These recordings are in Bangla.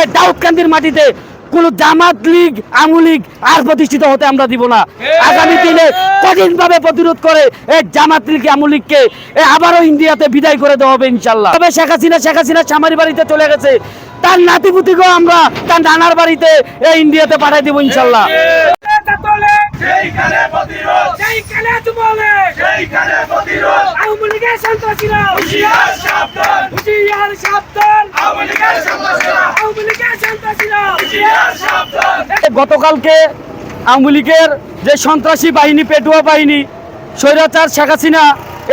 এই দাউদকান্দির মাটিতে কোন জামাত লীগ আমু লীগ আর প্রতিষ্ঠিত হতে আমরা দিব না। আগামী দিনে কঠিন ভাবে প্রতিরোধ করে এই জামাত লীগ আমু লীগকে এ আবারও ইন্ডিয়াতে বিদায় করে দেওয়া হবে ইনশাল্লাহ তবে শেখ হাসিনা শেখ হাসিনা সামারি বাড়িতে চলে গেছে। তার নাতিপুতিকেও আমরা তার নানার বাড়িতে এই ইন্ডিয়াতে পাঠাই দিব ইনশাল্লাহ সেইখানে প্রতিরোধ। সেইখানে বলে সেইখানে প্রতিরোধ আওয়ামী লীগের সন্ত্রাসীরা। হুঁশিয়ার সাবধান। হুঁশিয়ার সাবধান। আওয়ামী লীগের সন্ত্রাসীরা। আওয়ামী লীগের সন্ত্রাসীরা। হুঁশিয়ার সাবধান। গতকালকে আওয়ামী লীগের যে সন্ত্রাসী বাহিনী পেটুয়া বাহিনী স্বৈরাচার শেখ হাসিনা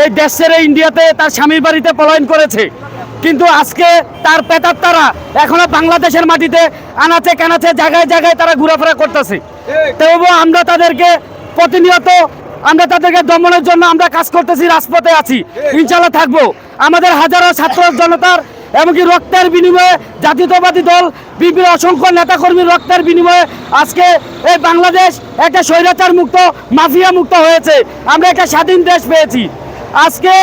এই দেশ ছেড়ে ইন্ডিয়াতে তার স্বামীর বাড়িতে পলায়ন করেছে। কিন্তু আজকে তার পেতার তারা এখনও বাংলাদেশের মাটিতে আনাচে কানাচে জায়গায় জায়গায় তারা ঘোরাফেরা করতেছে। তবুও আমরা তাদেরকে প্রতিনিয়ত আমরা তাদেরকে দমনের জন্য আমরা কাজ করতেছি, রাজপথে আছি। ইনশাল্লাহ থাকব। আমাদের হাজারো ছাত্র জনতার এমনকি রক্তের বিনিময়ে জাতীয়তাবাদী দল বিভিন্ন অসংখ্য নেতাকর্মীর রক্তের বিনিময়ে আজকে এই বাংলাদেশ একটা স্বৈরাচার মুক্ত, মাফিয়া মুক্ত হয়েছে। আমরা একটা স্বাধীন দেশ পেয়েছি। আজকে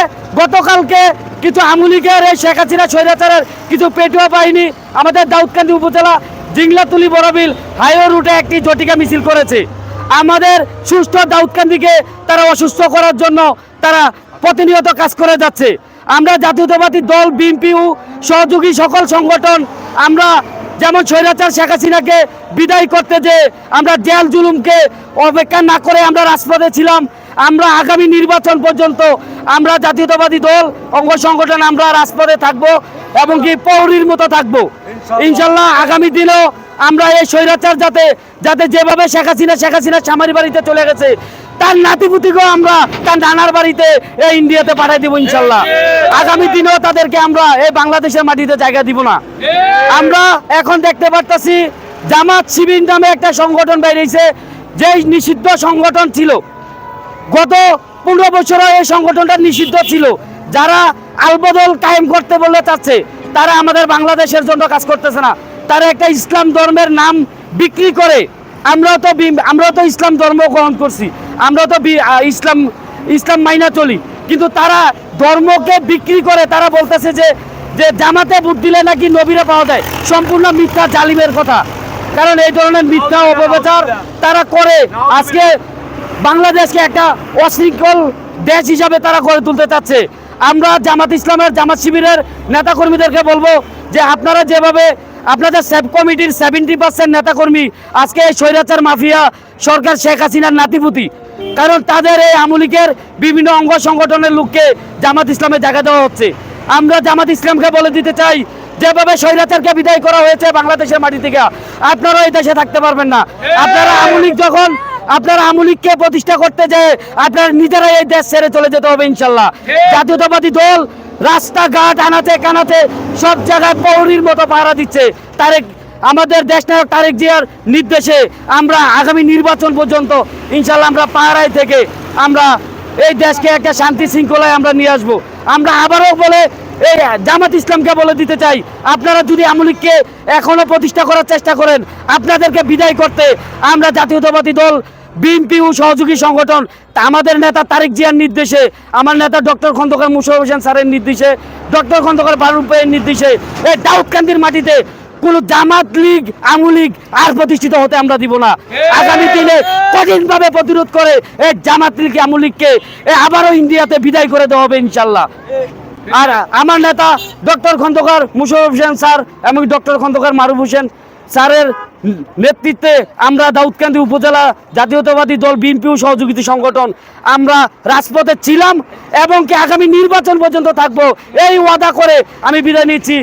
গতকালকে কিছু আমুলিকের এই শেখ হাসিনা স্বৈরাচারের কিছু পেটুয়া বাহিনী আমাদের দাউদকান্দি উপজেলা জিংলাতুলি বড়বিল হাইওয়ে রুটে একটি জটিকা মিছিল করেছে। আমাদের সুস্থ দাউদকান্দিকে তারা অসুস্থ করার জন্য তারা প্রতিনিয়ত কাজ করে যাচ্ছে। আমরা জাতীয়তাবাদী দল, বিএনপি ও সহযোগী সকল সংগঠন, আমরা যেমন স্বৈরাচার শেখ হাসিনাকে বিদায় করতে যে আমরা জেল জুলুমকে অপেক্ষা না করে আমরা রাজপথে ছিলাম, আমরা আগামী নির্বাচন পর্যন্ত আমরা জাতীয়তাবাদী দল, অঙ্গ সংগঠন, আমরা রাজপথে থাকব এবং কি পৌরির মতো থাকব। ইনশাল্লাহ। আগামী দিনেও আমরা এই স্বৈরাচার যাতে যাতে যেভাবে শেখ হাসিনা শেখ হাসিনা সামারি বাড়িতে চলে গেছে তার নাতিপুতিকেও আমরা তার নানার বাড়িতে এই ইন্ডিয়াতে পাঠিয়ে দিব ইনশাল্লাহ। আগামী দিনেও তাদেরকে আমরা এই বাংলাদেশের মাটিতে জায়গা দিব না। আমরা এখন দেখতে পারতাছি জামাত শিবির নামে একটা সংগঠন বেরিয়েছে যে নিষিদ্ধ সংগঠন ছিল। গত পনেরো বছরে এই সংগঠনটা নিষিদ্ধ ছিল। যারা আলবদল কায়েম করতে বলে চাচ্ছে তারা আমাদের বাংলাদেশের জন্য কাজ করতেছে না। তারা একটা ইসলাম ধর্মের নাম বিক্রি করে। আমরাও তো আমরাও তো ইসলাম ধর্ম গ্রহণ করছি। আমরা তো ইসলাম ইসলাম মাইনা চলি। কিন্তু তারা ধর্মকে বিক্রি করে, তারা বলতেছে যে যে জামাতে ভোট দিলে নাকি নবীরা পাওয়া যায়। সম্পূর্ণ মিথ্যা, জালিমের কথা। কারণ এই ধরনের মিথ্যা অপপ্রচার তারা করে। আজকে বাংলাদেশকে একটা অশৃঙ্খল দেশ হিসাবে তারা গড়ে তুলতে চাচ্ছে। আমরা জামাত ইসলামের, জামাত শিবিরের নেতাকর্মীদেরকে বলব যে আপনারা যেভাবে আপনাদের সেব কমিটির সেভেন্টি পার্সেন্ট নেতাকর্মী আজকে এই স্বৈরাচার মাফিয়া সরকার শেখ হাসিনার নাতিপুতি। কারণ তাদের এই আমলিকের বিভিন্ন অঙ্গ সংগঠনের লোককে জামাত ইসলামে জায়গা দেওয়া হচ্ছে। আমরা জামাত ইসলামকে বলে দিতে চাই, যেভাবে স্বৈরাচারকে বিদায় করা হয়েছে বাংলাদেশের মাটি থেকে, আপনারা এই দেশে থাকতে পারবেন না। আপনারা আমলিক যখন আপনারা আমলিককে প্রতিষ্ঠা করতে যায় আপনারা নিজেরাই এই দেশ ছেড়ে চলে যেতে হবে ইনশাল্লাহ। জাতীয়তাবাদী দল রাস্তাঘাট আনাতে কানাতে সব জায়গায় পৌরির মতো পাহারা দিচ্ছে। তারেক আমাদের দেশ নায়ক তারেক জিয়ার নির্দেশে আমরা আগামী নির্বাচন পর্যন্ত ইনশাল্লাহ আমরা পাহারায় থেকে আমরা এই দেশকে একটা শান্তি শৃঙ্খলায় আমরা নিয়ে আসব। আমরা আবারও বলে এই জামাত ইসলামকে বলে দিতে চাই আপনারা যদি আমলিককে এখনও প্রতিষ্ঠা করার চেষ্টা করেন আপনাদেরকে বিদায় করতে আমরা জাতীয়তাবাদী দল বিএনপি ও সহযোগী সংগঠন আমাদের নেতা তারেক জিয়ার নির্দেশে আমার নেতা ডক্টর খন্দকার মুশারফ হোসেন স্যারের নির্দেশে ডক্টর খন্দকার বারুল ভাইয়ের নির্দেশে এই দাউদকান্দির মাটিতে কোন জামাত লীগ আমু লীগ আর প্রতিষ্ঠিত হতে আমরা দিব না। আগামী দিনে কঠিন ভাবে প্রতিরোধ করে এই জামাত লীগ আমু লীগকে আবারও ইন্ডিয়াতে বিদায় করে দেওয়া হবে ইনশাল্লাহ। আর আমার নেতা ডক্টর খন্দকার মুশরফ হোসেন স্যার এবং ডক্টর খন্দকার মারুফ হোসেন স্যারের নেতৃত্বে আমরা দাউদকান্দি উপজেলা জাতীয়তাবাদী দল বিএনপি ও সহযোগিতা সংগঠন আমরা রাজপথে ছিলাম এবং কি আগামী নির্বাচন পর্যন্ত থাকব, এই ওয়াদা করে আমি বিদায় নিচ্ছি।